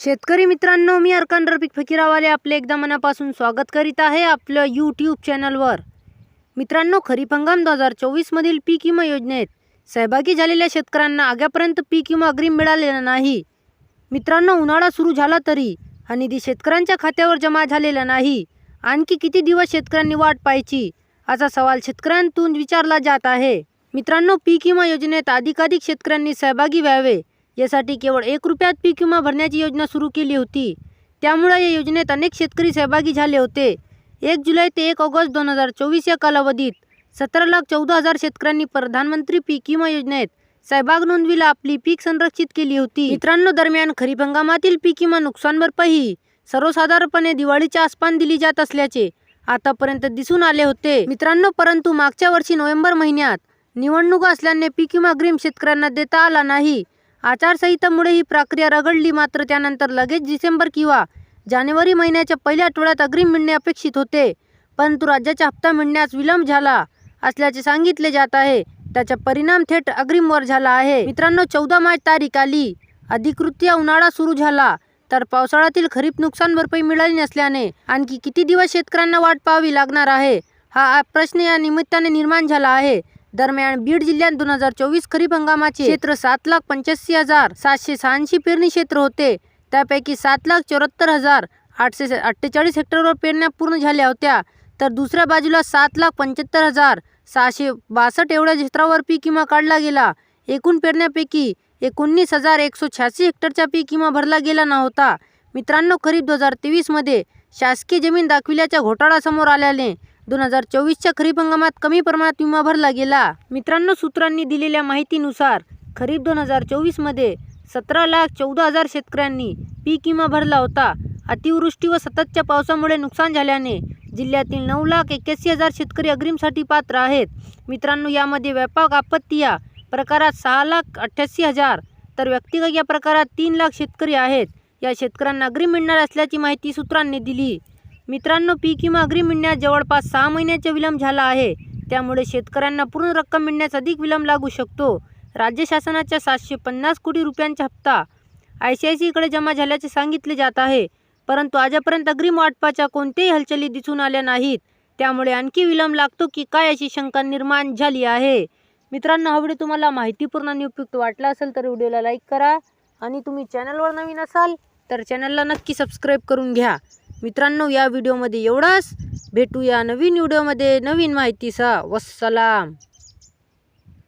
शेतकरी मित्रांनो मी अर्कान रफिक फकीरावाले आपले एकदा मनापासून स्वागत करीत आहे आपलं यूट्यूब चॅनलवर मित्रांनो खरीप हंगाम दोन हजार चोवीसमधील पीक विमा योजनेत सहभागी झालेल्या शेतकऱ्यांना आग्यापर्यंत पीक विमा अग्रिम मिळालेला नाही. मित्रांनो उन्हाळा सुरू झाला तरी हा निधी शेतकऱ्यांच्या खात्यावर जमा झालेला नाही. आणखी किती दिवस शेतकऱ्यांनी वाट पाहायची असा सवाल शेतकऱ्यांतून विचारला जात आहे. मित्रांनो पीक विमा योजनेत अधिकाधिक शेतकऱ्यांनी सहभागी व्हावे यासाठी केवळ एक रुपयात पीक विमा भरण्याची योजना सुरू केली होती. त्यामुळे या योजनेत अनेक शेतकरी सहभागी झाले होते. एक जुलै ते एक ऑगस्ट दोन हजार चोवीस या कालावधीत सतरा लाख चौदा हजार शेतकऱ्यांनी प्रधानमंत्री पीक विमा योजनेत सहभाग नोंदवीला आपली पीक संरक्षित केली होती. मित्रांनो दरम्यान खरीप हंगामातील पीक विमा नुकसान भरपाई सर्वसाधारणपणे दिवाळीच्या आसपान दिली जात असल्याचे आतापर्यंत दिसून आले होते. मित्रांनो परंतु मागच्या वर्षी नोव्हेंबर महिन्यात निवडणुका असल्याने पीक विमा अग्रिम शेतकऱ्यांना देता आला नाही. आचारसंहितामुळे ही प्रक्रिया रगडली मात्र त्यानंतर लगेच डिसेंबर किंवा जानेवारी महिन्याच्या पहिल्या आठवड्यात अग्रिम मिळणे अपेक्षित होते. परंतु राज्याचा हप्ता मिळण्यास विलंब झाला असल्याचे सांगितले जात आहे. त्याचा परिणाम थेट अग्रिमवर झाला आहे. मित्रांनो चौदा मार्च तारीख आली. अधिकृत्य उन्हाळा सुरू झाला. तर पावसाळ्यातील खरीप नुकसान भरपाई मिळाली नसल्याने आणखी किती दिवस शेतकऱ्यांना वाट पाहावी लागणार आहे? हा प्रश्न या निमित्ताने निर्माण झाला आहे. दरम्यान बीड जिल्ह्यात दोन हजार चोवीस खरीप हंगामाचे क्षेत्र सात लाख पंच्याऐंशी हजार सातशे शहाऐंशी पेरणी क्षेत्र होते. त्यापैकी सात लाख चौऱ्याहत्तर हजार आठशे अठ्ठेचाळीस हेक्टरवर पेरण्या पूर्ण झाल्या होत्या. तर दुसऱ्या बाजूला सात लाख पंच्याहत्तर हजार सहाशे बासष्ट एवढ्या क्षेत्रावर पीक विमा काढला गेला. एकूण पेरण्यापैकी एकोणीस हजार एकशे शहाऐंशी हेक्टरचा पीक विमा भरला गेला नव्हता. मित्रांनो खरीप दोन हजार तेवीसमध्ये शासकीय जमीन दाखविल्याच्या घोटाळा समोर आल्याने दोन हजार चोवीसच्या खरीप हंगामात कमी प्रमाणात विमा भरला गेला. मित्रांनो सूत्रांनी दिलेल्या माहितीनुसार खरीप दोन हजार चोवीसमध्ये सतरा लाख चौदा हजार शेतकऱ्यांनी पीक विमा भरला होता. अतिवृष्टी व सततच्या पावसामुळे नुकसान झाल्याने जिल्ह्यातील नऊ लाख एक्क्याऐंशी हजार शेतकरी अग्रिमसाठी पात्र आहेत. मित्रांनो यामध्ये व्यापक आपत्ती या प्रकारात सहा लाख अठ्ठ्याऐंशी हजार तर व्यक्तिगत या प्रकारात तीन लाख शेतकरी आहेत. या शेतकऱ्यांना अग्रिम मिळणार असल्याची माहिती सूत्रांनी दिली. मित्रांनो पीक विमा अग्रिम मिळण्यास जवळपास सहा महिन्याचा विलंब झाला आहे. त्यामुळे शेतकऱ्यांना पूर्ण रक्कम मिळण्यास अधिक विलंब लागू शकतो. राज्य शासनाच्या सातशे पन्नास कोटी रुपयांचा हप्ता आय सी आय सीकडे जमा झाल्याचे सांगितले जात आहे. परंतु आजपर्यंत अग्रिम वाटपाच्या कोणत्याही हालचाली दिसून आल्या नाहीत. त्यामुळे आणखी विलंब लागतो की काय अशी शंका निर्माण झाली आहे. मित्रांनो हा व्हिडिओ तुम्हाला माहितीपूर्ण आणि उपयुक्त वाटला असेल तर व्हिडिओला लाईक करा आणि तुम्ही चॅनलवर नवीन असाल तर चॅनलला नक्की सबस्क्राईब करून घ्या. मित्रांनो या व्हिडिओमध्ये एवढंच. भेटूया नवीन व्हिडिओमध्ये. नवीन माहितीसह. वस्सलाम.